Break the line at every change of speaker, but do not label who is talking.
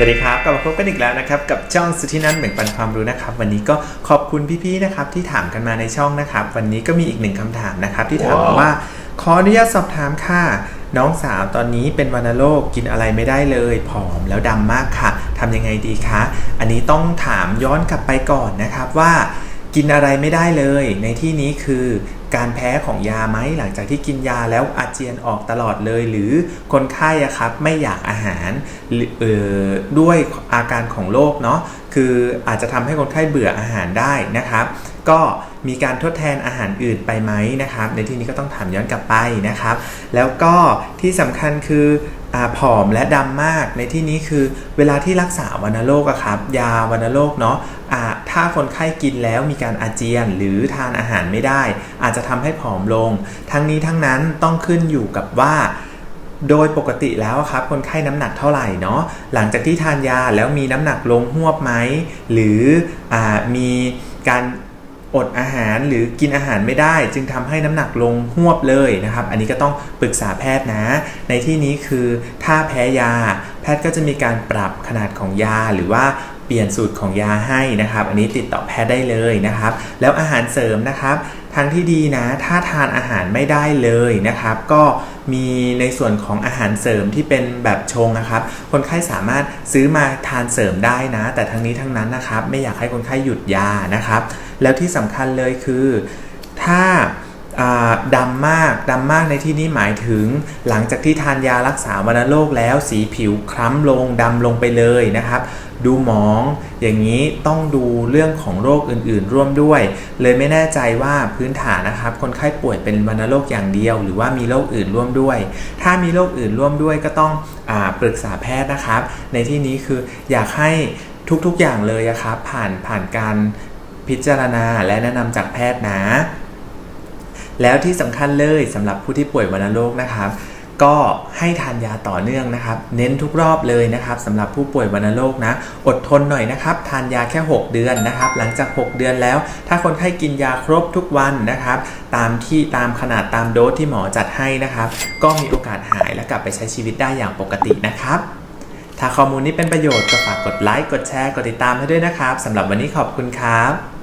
สวัสดีครับกลับมาพบกันอีกแล้วนะครับกับช่องสุธินันท์แบ่งปันความรู้นะครับ วันนี้ก็ขอบคุณพี่ๆนะครับที่ถามกันมาในช่องนะครับ วันนี้ก็มีอีกหนึ่งคำถามนะครับ ที่ถามมาว่าขออนุญาตสอบถามค่ะ น้องสาวตอนนี้เป็นวัณโรคกินอะไรไม่ได้เลย ผอมแล้วดำมากค่ะทำยังไงดีคะ อันนี้ต้องถามย้อนกลับไปก่อนนะครับว่า กินอะไรไม่ได้เลย ในที่นี้คือ การแพ้ของยาไหมหลังจากที่กินยาแล้วอาเจียนออกตลอดเลย หรือคนไข้อะครับไม่อยากอาหารอเออด้วยอาการของโรคเนาะคืออาจจะทำให้คนไข้เบื่ออาหารได้นะครับ ก็มีการทดแทนอาหารอื่นไปไหมนะครับ ในที่นี้ก็ต้องถามย้อนกลับไปนะครับ แล้วก็ที่สำคัญคือผอมและดำมากในที่นี้คือเวลาที่รักษาวัณโรคอะครับ ยาวัณโรคเนาะ ถ้าคนไข้กินแล้วมีการอาเจียนหรือทานอาหารไม่ได้ อาจจะทำให้ผอมลง ทั้งนี้ทั้งนั้นต้องขึ้นอยู่กับว่าโดยปกติแล้วครับคนไข้น้ำหนักเท่าไหร่เนาะหลังจากที่ทานยาแล้วมีน้ำหนักลงหวบไหมหรืออมีการอดอาหารหรือกินอาหารไม่ได้ จึงทำให้น้ำหนักลงหวบเลยนะครับ อันนี้ก็ต้องปรึกษาแพทย์นะ ในที่นี้คือถ้าแพ้ยา แพทย์ก็จะมีการปรับขนาดของยา หรือว่า เปลี่ยนสูตรของยาให้นะครับ อันนี้ติดต่อแพทย์ได้เลยนะครับ แล้วอาหารเสริมนะครับทางที่ดีนะ ถ้าทานอาหารไม่ได้เลยนะครับ ก็มีในส่วนของอาหารเสริมที่เป็นแบบชงนะครับ คนไข้สามารถซื้อมาทานเสริมได้นะ แต่ทั้งนี้ทั้งนั้นนะครับ ไม่อยากให้คนไข้หยุดยานะครับ แล้วที่สำคัญเลยคือ ถ้าอ่า ดำมากดำมากในที่นี้หมายถึง หลังจากที่ทานยารักษาวัณโรคแล้วสีผิวคล้ำลงดำลงไปเลยนะครับ ดูหมองอย่างนี้ต้องดูเรื่องของโรคอื่นๆ ร่วมด้วย เลยไม่แน่ใจว่าพื้นฐานนะครับ คนไข้ป่วยเป็นวัณโรคอย่างเดียว หรือว่ามีโรคอื่นร่วมด้วย ถ้ามีโรคอื่นร่วมด้วยก็ต้องอปรึกษาแพทย์นะครับ ในที่นี้คืออยากให้ทุกๆอย่างเลยอะครับผ่านผ่านการพิจารณาและแนะนำจากแพทย์นะ แล้วที่สำคัญเลยสำหรับผู้ที่ป่วยวัณโรคนะครับก็ให้ทานยาต่อเนื่องนะครับ เน้นทุกรอบเลยนะครับสำหรับผู้ป่วยวัณโรคนะ อดทนหน่อยนะครับ ทานยาแค่ 6 เดือนนะครับ หลังจาก 6 เดือนแล้ว ถ้าคนไข้กินยาครบทุกวันนะครับ ตามที่ตามขนาดตามโดสที่หมอจัดให้นะครับ ก็มีโอกาสหายและกลับไปใช้ชีวิตได้อย่างปกตินะครับ ถ้าข้อมูลนี้เป็นประโยชน์ก็ฝากกดไลค์กดแชร์กดติดตามให้ด้วยนะครับสำหรับวันนี้ขอบคุณครับ